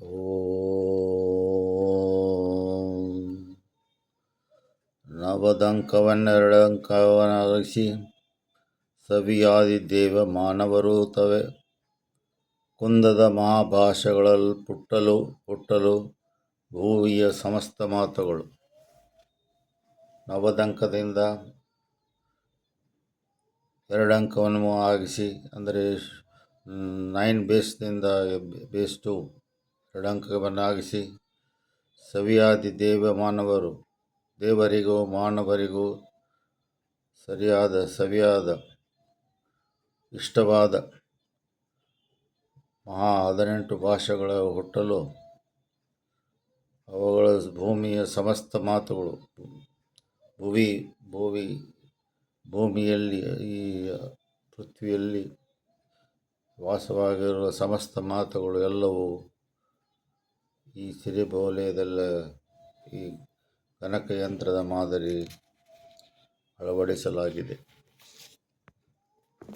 ಓಂ ಸವಿಯಾದಿ ದೇವ ಮಾನವರು ತವೆ ಕುಂದದ ಮಹಾಭಾಷೆಗಳಲ್ಲಿ ಪುಟ್ಟಲು ಪುಟ್ಟಲು ಭೂವಿಯ ಸಮಸ್ತ ಮಾತುಗಳು. ನವದಂಕದಿಂದ ಎರಡಂಕವನ್ನು ಆಗಿಸಿ ಅಂದರೆ ನೈನ್ ಬೇಸ್ನಿಂದ ಬೇಸ್ ಟು ಎರಡಂಕವನ್ನಾಗಿಸಿ ಸವಿಯಾದಿ ದೇವ ಮಾನವರು. ದೇವರಿಗೂ ಮಾನವರಿಗೂ ಸರಿಯಾದ, ಸವಿಯಾದ, ಇಷ್ಟವಾದ ಮಹಾ ಹದಿನೆಂಟು ಭಾಷೆಗಳ ಹುಟ್ಟಲು ಅವುಗಳ ಭೂಮಿಯ ಸಮಸ್ತ ಮಾತುಗಳು ಭುವಿ, ಭೂವಿ, ಭೂಮಿಯಲ್ಲಿ, ಈ ಪೃಥ್ವಿಯಲ್ಲಿ ವಾಸವಾಗಿರುವ ಸಮಸ್ತ ಮಾತುಗಳು ಎಲ್ಲವೂ ಈ ಸಿರಿಬೌಲೆಯದೆಲ್ಲ ಈ ಗಣಕಯಂತ್ರದ ಮಾದರಿ ಅಳವಡಿಸಲಾಗಿದೆ.